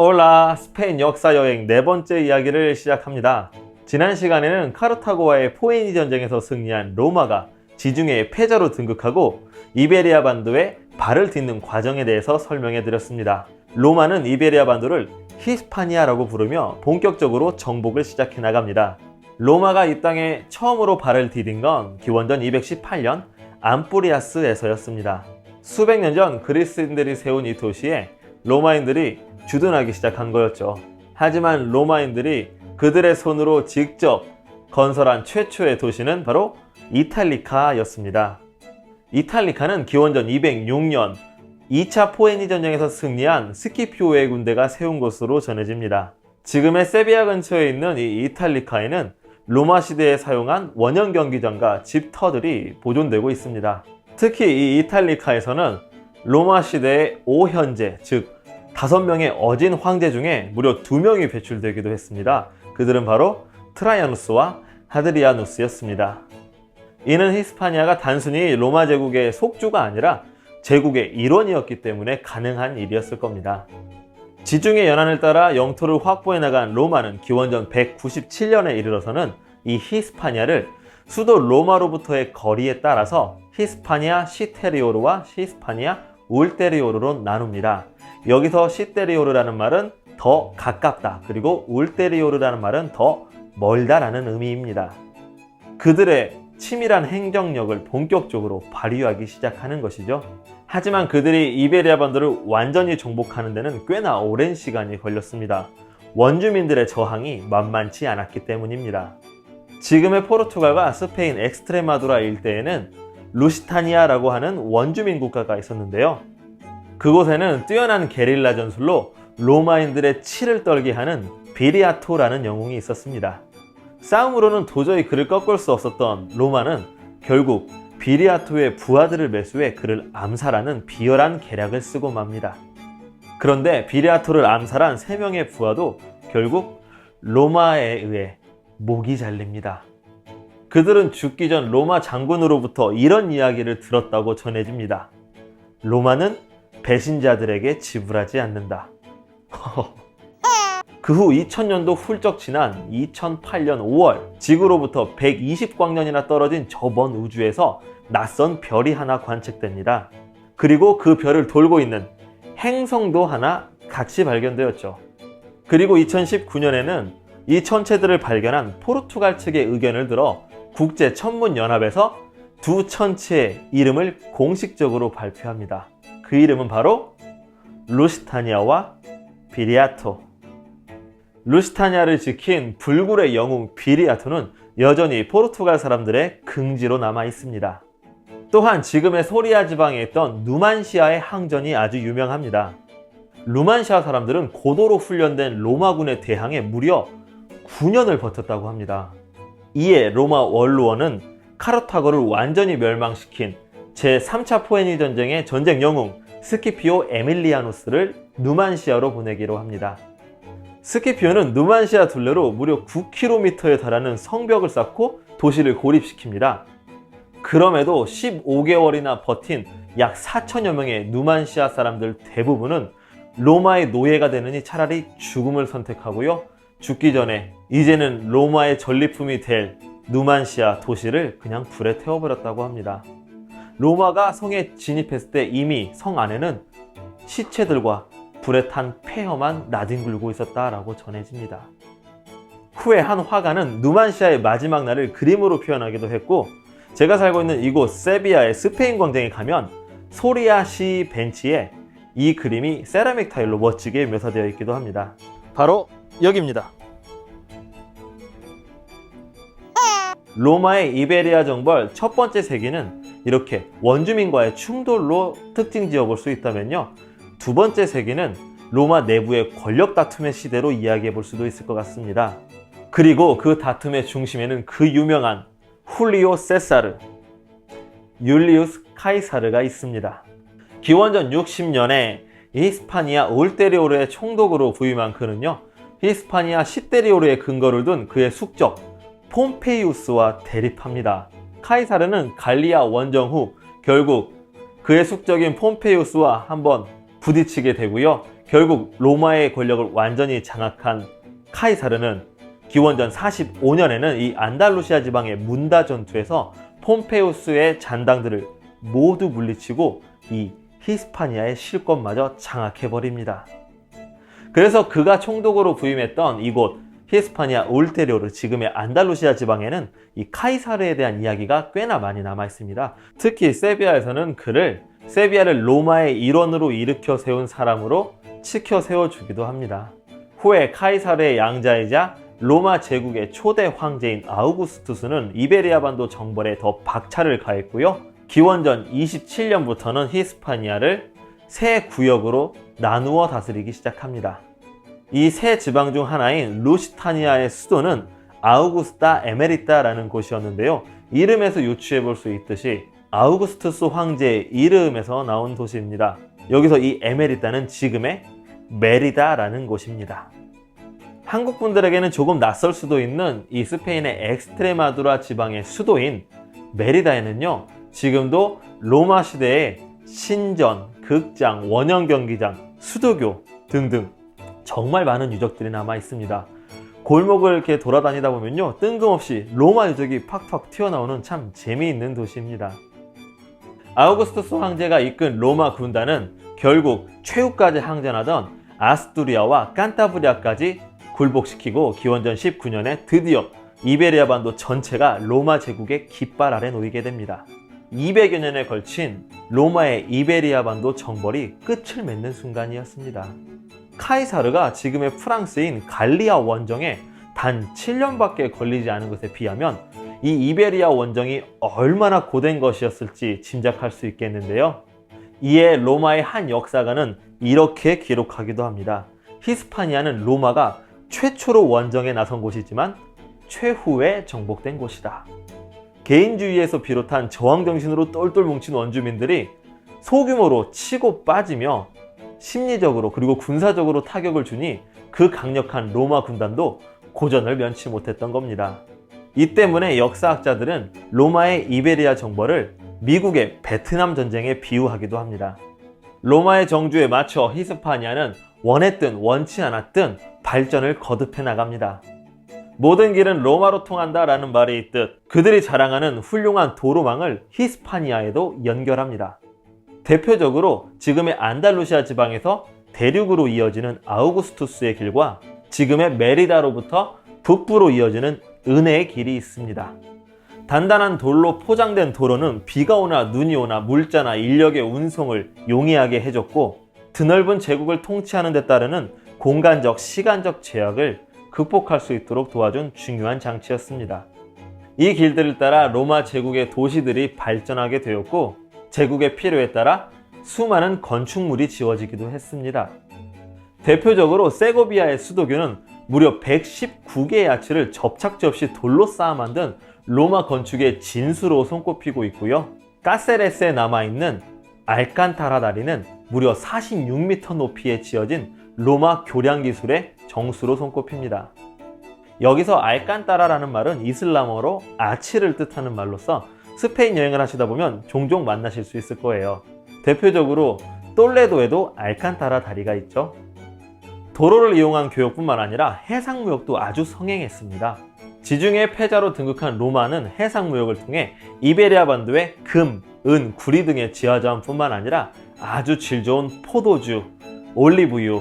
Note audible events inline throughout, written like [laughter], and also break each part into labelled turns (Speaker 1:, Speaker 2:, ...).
Speaker 1: 올라 스페인 역사 여행 네 번째 이야기를 시작합니다. 지난 시간에는 카르타고와의 포에니 전쟁에서 승리한 로마가 지중해의 패자로 등극하고 이베리아 반도에 발을 딛는 과정에 대해서 설명해 드렸습니다. 로마는 이베리아 반도를 히스파니아라고 부르며 본격적으로 정복을 시작해 나갑니다. 로마가 이 땅에 처음으로 발을 디딘 건 기원전 218년 암뿌리아스에서였습니다. 수백 년 전 그리스인들이 세운 이 도시에 로마인들이 주둔하기 시작한 거였죠. 하지만 로마인들이 그들의 손으로 직접 건설한 최초의 도시는 바로 이탈리카였습니다. 이탈리카는 기원전 206년 2차 포에니 전쟁에서 승리한 스키피오의 군대가 세운 곳으로 전해집니다. 지금의 세비야 근처에 있는 이 이탈리카에는 로마 시대에 사용한 원형 경기장과 집터들이 보존되고 있습니다. 특히 이 이탈리카에서는 로마 시대의 오현제, 즉 다섯 명의 어진 황제 중에 무려 두 명이 배출되기도 했습니다. 그들은 바로 트라이아누스와 하드리아누스였습니다. 이는 히스파니아가 단순히 로마 제국의 속주가 아니라 제국의 일원이었기 때문에 가능한 일이었을 겁니다. 지중해 연안을 따라 영토를 확보해 나간 로마는 기원전 197년에 이르러서는 이 히스파니아를 수도 로마로부터의 거리에 따라서 히스파니아 시테리오르와 히스파니아 울테리오르로 나눕니다. 여기서 시테리오르라는 말은 더 가깝다 그리고 울테리오르라는 말은 더 멀다라는 의미입니다. 그들의 치밀한 행정력을 본격적으로 발휘하기 시작하는 것이죠. 하지만 그들이 이베리아 반도를 완전히 정복하는 데는 꽤나 오랜 시간이 걸렸습니다. 원주민들의 저항이 만만치 않았기 때문입니다. 지금의 포르투갈과 스페인 엑스트레마두라 일대에는 루시타니아라고 하는 원주민 국가가 있었는데요. 그곳에는 뛰어난 게릴라 전술로 로마인들의 치를 떨게 하는 비리아토라는 영웅이 있었습니다. 싸움으로는 도저히 그를 꺾을 수 없었던 로마는 결국 비리아토의 부하들을 매수해 그를 암살하는 비열한 계략을 쓰고 맙니다. 그런데 비리아토를 암살한 3명의 부하도 결국 로마에 의해 목이 잘립니다. 그들은 죽기 전 로마 장군으로부터 이런 이야기를 들었다고 전해집니다. 로마는 배신자들에게 지불하지 않는다. [laughs] 그 후 2000년도 훌쩍 지난 2008년 5월 지구로부터 120광년이나 떨어진 저 먼 우주에서 낯선 별이 하나 관측됩니다. 그리고 그 별을 돌고 있는 행성도 하나 같이 발견되었죠. 그리고 2019년에는 이 천체들을 발견한 포르투갈 측의 의견을 들어 국제 천문 연합에서 두 천체의 이름을 공식적으로 발표합니다. 그 이름은 바로 루시타니아와 비리아토. 루시타니아를 지킨 불굴의 영웅 비리아토는 여전히 포르투갈 사람들의 긍지로 남아 있습니다. 또한 지금의 소리아 지방에 있던 누만시아의 항전이 아주 유명합니다. 루만시아 사람들은 고도로 훈련된 로마군에 대항해 무려 9년을 버텼다고 합니다. 이에 로마 원로원은 카르타고를 완전히 멸망시킨 제3차 포에니 전쟁의 전쟁 영웅 스키피오 에밀리아누스를 누만시아로 보내기로 합니다. 스키피오는 누만시아 둘레로 무려 9km에 달하는 성벽을 쌓고 도시를 고립시킵니다. 그럼에도 15개월이나 버틴 약 4천여 명의 누만시아 사람들 대부분은 로마의 노예가 되느니 차라리 죽음을 선택하고요. 죽기 전에 이제는 로마의 전리품이 될 누만시아 도시를 그냥 불에 태워버렸다고 합니다. 로마가 성에 진입했을 때 이미 성 안에는 시체들과 불에 탄 폐허만 나뒹굴고 있었다라고 전해집니다. 후에 한 화가는 누만시아의 마지막 날을 그림으로 표현하기도 했고 제가 살고 있는 이곳 세비야의 스페인 광장에 가면 소리아 시 벤치에 이 그림이 세라믹 타일로 멋지게 묘사되어 있기도 합니다. 바로 여기입니다. 로마의 이베리아 정벌 첫 번째 세기는 이렇게 원주민과의 충돌로 특징 지어 볼 수 있다면요. 두 번째 세기는 로마 내부의 권력 다툼의 시대로 이야기해 볼 수도 있을 것 같습니다. 그리고 그 다툼의 중심에는 그 유명한 훌리오 세사르, 율리우스 카이사르가 있습니다. 기원전 60년에 히스파니아 올테리오르의 총독으로 부임한 그는요, 히스파니아 시테리오르의 근거를 둔 그의 숙적 폼페이우스와 대립합니다. 카이사르는 갈리아 원정 후 결국 그의 숙적인 폼페이우스와 한번 부딪히게 되고요. 결국 로마의 권력을 완전히 장악한 카이사르는 기원전 45년에는 이 안달루시아 지방의 문다 전투에서 폼페우스의 잔당들을 모두 물리치고 이 히스파니아의 실권마저 장악해버립니다. 그래서 그가 총독으로 부임했던 이곳 히스파니아 울테리오르 지금의 안달루시아 지방에는 이 카이사르에 대한 이야기가 꽤나 많이 남아 있습니다. 특히 세비야에서는 그를 세비야를 로마의 일원으로 일으켜 세운 사람으로 치켜 세워주기도 합니다. 후에 카이사르의 양자이자 로마 제국의 초대 황제인 아우구스투스는 이베리아 반도 정벌에 더 박차를 가했고요. 기원전 27년부터는 히스파니아를 세 구역으로 나누어 다스리기 시작합니다. 이 세 지방 중 하나인 루시타니아의 수도는 아우구스타 에메리타라는 곳이었는데요. 이름에서 유추해 볼 수 있듯이 아우구스투스 황제의 이름에서 나온 도시입니다. 여기서 이 에메리타는 지금의 메리다라는 곳입니다. 한국 분들에게는 조금 낯설 수도 있는 이 스페인의 엑스트레마두라 지방의 수도인 메리다에는요, 지금도 로마 시대의 신전, 극장, 원형 경기장, 수도교 등등 정말 많은 유적들이 남아 있습니다. 골목을 이렇게 돌아다니다 보면요, 뜬금없이 로마 유적이 팍팍 튀어나오는 참 재미있는 도시입니다. 아우구스투스 황제가 이끈 로마 군단은 결국 최후까지 항전하던 아스투리아와 깐타브리아까지 굴복시키고 기원전 19년에 드디어 이베리아 반도 전체가 로마 제국의 깃발 아래 놓이게 됩니다. 200여 년에 걸친 로마의 이베리아 반도 정벌이 끝을 맺는 순간이었습니다. 카이사르가 지금의 프랑스인 갈리아 원정에 단 7년밖에 걸리지 않은 것에 비하면 이 이베리아 원정이 얼마나 고된 것이었을지 짐작할 수 있겠는데요. 이에 로마의 한 역사가는 이렇게 기록하기도 합니다. 히스파니아는 로마가 최초로 원정에 나선 곳이지만 최후에 정복된 곳이다. 개인주의에서 비롯한 저항정신으로 똘똘 뭉친 원주민들이 소규모로 치고 빠지며 심리적으로 그리고 군사적으로 타격을 주니 그 강력한 로마 군단도 고전을 면치 못했던 겁니다. 이 때문에 역사학자들은 로마의 이베리아 정벌을 미국의 베트남 전쟁에 비유하기도 합니다. 로마의 정주에 맞춰 히스파니아는 원했든 원치 않았든 발전을 거듭해 나갑니다. 모든 길은 로마로 통한다 라는 말이 있듯 그들이 자랑하는 훌륭한 도로망을 히스파니아에도 연결합니다. 대표적으로 지금의 안달루시아 지방에서 대륙으로 이어지는 아우구스투스의 길과 지금의 메리다로부터 북부로 이어지는 은혜의 길이 있습니다. 단단한 돌로 포장된 도로는 비가 오나 눈이 오나 물자나 인력의 운송을 용이하게 해줬고 드넓은 제국을 통치하는 데 따르는 공간적, 시간적 제약을 극복할 수 있도록 도와준 중요한 장치였습니다. 이 길들을 따라 로마 제국의 도시들이 발전하게 되었고 제국의 필요에 따라 수많은 건축물이 지어지기도 했습니다. 대표적으로 세고비아의 수도교는 무려 119개의 아치를 접착제 없이 돌로 쌓아 만든 로마 건축의 진수로 손꼽히고 있고요. 까세레스에 남아있는 알칸타라 다리는 무려 46m 높이에 지어진 로마 교량 기술의 정수로 손꼽힙니다. 여기서 알칸타라라는 말은 이슬람어로 아치를 뜻하는 말로서 스페인 여행을 하시다 보면 종종 만나실 수 있을 거예요. 대표적으로 똘레도에도 알칸타라 다리가 있죠. 도로를 이용한 교역뿐만 아니라 해상무역도 아주 성행했습니다. 지중해 패자로 등극한 로마는 해상무역을 통해 이베리아 반도에 금, 은, 구리 등의 지하자원뿐만 아니라 아주 질 좋은 포도주, 올리브유,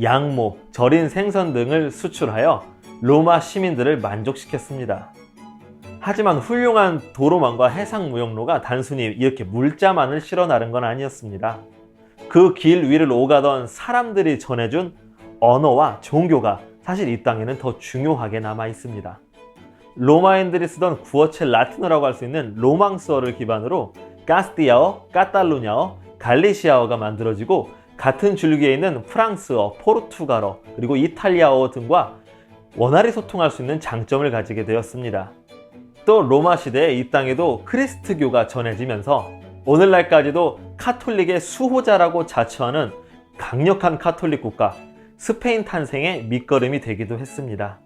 Speaker 1: 양모, 절인 생선 등을 수출하여 로마 시민들을 만족시켰습니다. 하지만 훌륭한 도로망과 해상 무역로가 단순히 이렇게 물자만을 실어 나른 건 아니었습니다. 그 길 위를 오가던 사람들이 전해준 언어와 종교가 사실 이 땅에는 더 중요하게 남아 있습니다. 로마인들이 쓰던 구어체 라틴어라고 할 수 있는 로망스어를 기반으로 카스티아어, 까탈루냐어, 갈리시아어가 만들어지고 같은 줄기에 있는 프랑스어, 포르투갈어, 그리고 이탈리아어 등과 원활히 소통할 수 있는 장점을 가지게 되었습니다. 또 로마 시대에 이 땅에도 크리스트교가 전해지면서 오늘날까지도 카톨릭의 수호자라고 자처하는 강력한 카톨릭 국가 스페인 탄생의 밑거름이 되기도 했습니다.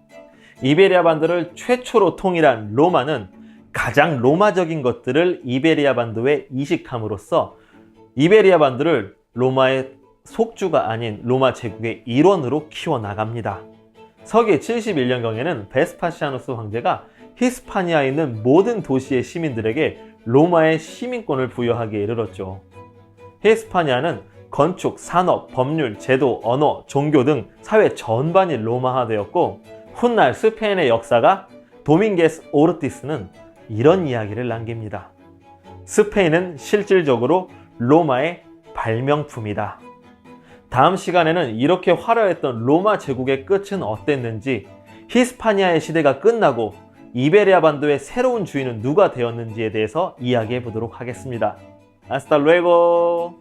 Speaker 1: 이베리아 반도를 최초로 통일한 로마는 가장 로마적인 것들을 이베리아 반도에 이식함으로써 이베리아 반도를 로마의 속주가 아닌 로마 제국의 일원으로 키워나갑니다. 서기 71년경에는 베스파시아누스 황제가 히스파니아에 있는 모든 도시의 시민들에게 로마의 시민권을 부여하기에 이르렀죠. 히스파니아는 건축, 산업, 법률, 제도, 언어, 종교 등 사회 전반이 로마화되었고 훗날 스페인의 역사가 도밍게스 오르티스는 이런 이야기를 남깁니다. 스페인은 실질적으로 로마의 발명품이다. 다음 시간에는 이렇게 화려했던 로마 제국의 끝은 어땠는지, 히스파니아의 시대가 끝나고 이베리아 반도의 새로운 주인은 누가 되었는지에 대해서 이야기해 보도록 하겠습니다. 아스타 루에고!